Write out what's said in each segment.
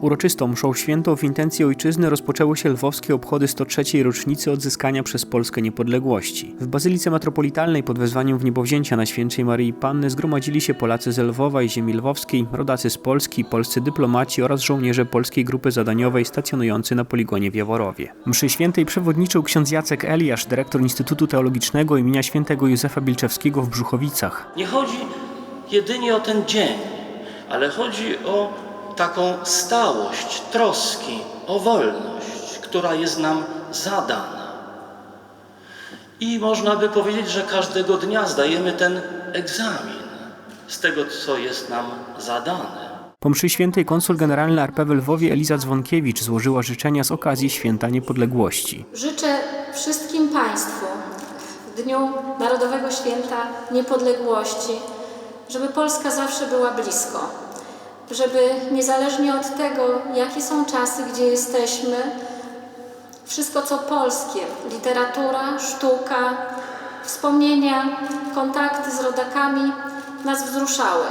Uroczystą mszą świętą w intencji ojczyzny rozpoczęły się lwowskie obchody 103. rocznicy odzyskania przez Polskę niepodległości. W Bazylice Metropolitalnej pod wezwaniem w niebowzięcia Najświętszej Maryi Panny zgromadzili się Polacy z Lwowa i ziemi lwowskiej, rodacy z Polski, polscy dyplomaci oraz żołnierze Polskiej Grupy Zadaniowej stacjonujący na poligonie w Jaworowie. Mszy świętej przewodniczył ksiądz Jacek Eliasz, dyrektor Instytutu Teologicznego imienia świętego Józefa Bilczewskiego w Brzuchowicach. Nie chodzi jedynie o ten dzień, ale chodzi o taką stałość troski o wolność, która jest nam zadana. I można by powiedzieć, że każdego dnia zdajemy ten egzamin z tego, co jest nam zadane. Po mszy świętej konsul generalny RP w Lwowie Eliza Dzwonkiewicz złożyła życzenia z okazji Święta Niepodległości. Życzę wszystkim Państwu w Dniu Narodowego Święta Niepodległości, żeby Polska zawsze była blisko, żeby niezależnie od tego, jakie są czasy, gdzie jesteśmy, wszystko co polskie, literatura, sztuka, wspomnienia, kontakty z rodakami nas wzruszały,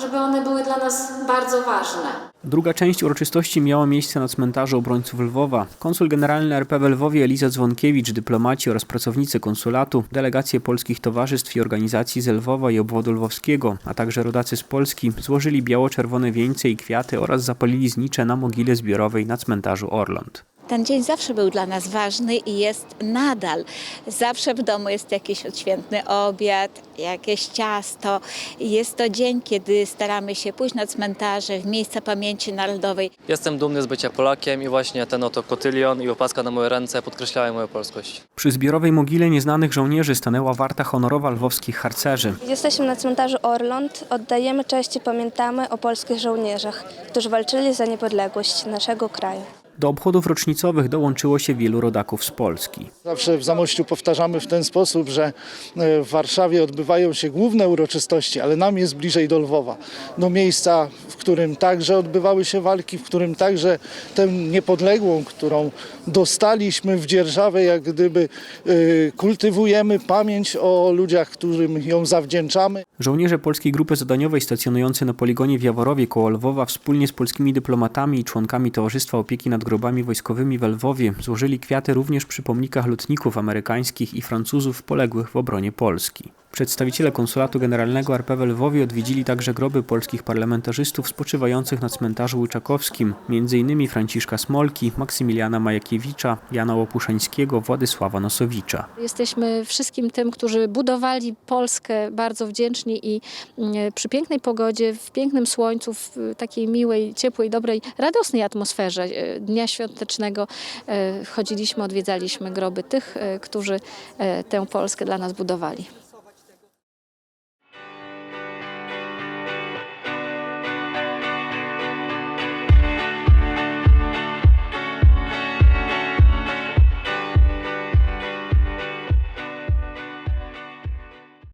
żeby one były dla nas bardzo ważne. Druga część uroczystości miała miejsce na cmentarzu obrońców Lwowa. Konsul generalny RP w Lwowie Eliza Dzwonkiewicz, dyplomaci oraz pracownicy konsulatu, delegacje polskich towarzystw i organizacji z Lwowa i obwodu lwowskiego, a także rodacy z Polski złożyli biało-czerwone wieńce i kwiaty oraz zapalili znicze na mogile zbiorowej na cmentarzu Orląt. Ten dzień zawsze był dla nas ważny i jest nadal. Zawsze w domu jest jakiś odświętny obiad, jakieś ciasto. Jest to dzień, kiedy staramy się pójść na cmentarze, w miejsca pamięci narodowej. Jestem dumny z bycia Polakiem i właśnie ten oto kotylion i opaska na moje ręce podkreślają moją polskość. Przy zbiorowej mogile nieznanych żołnierzy stanęła warta honorowa lwowskich harcerzy. Jesteśmy na cmentarzu Orląt. Oddajemy cześć i pamiętamy o polskich żołnierzach, którzy walczyli za niepodległość naszego kraju. Do obchodów rocznicowych dołączyło się wielu rodaków z Polski. Zawsze w Zamościu powtarzamy w ten sposób, że e, w Warszawie odbywają się główne uroczystości, ale nam jest bliżej do Lwowa. Do miejsca, w którym także odbywały się walki, w którym także tę niepodległą, którą dostaliśmy w dzierżawę, jak gdyby e, kultywujemy pamięć o ludziach, którym ją zawdzięczamy. Żołnierze Polskiej Grupy Zadaniowej stacjonujący na poligonie w Jaworowie koło Lwowa wspólnie z polskimi dyplomatami i członkami Towarzystwa Opieki nad Grobami Wojskowymi w Lwowie złożyli kwiaty również przy pomnikach lotników amerykańskich i Francuzów poległych w obronie Polski. Przedstawiciele Konsulatu Generalnego RP w Lwowie odwiedzili także groby polskich parlamentarzystów spoczywających na cmentarzu łyczakowskim, m.in. Franciszka Smolki, Maksymiliana Majakiewicza, Jana Łopuszańskiego, Władysława Nosowicza. Jesteśmy wszystkim tym, którzy budowali Polskę bardzo wdzięczni i mm, przy pięknej pogodzie, w pięknym słońcu, w takiej miłej, ciepłej, dobrej, radosnej atmosferze e, Dnia Świątecznego e, chodziliśmy, odwiedzaliśmy groby tych, e, którzy e, tę Polskę dla nas budowali.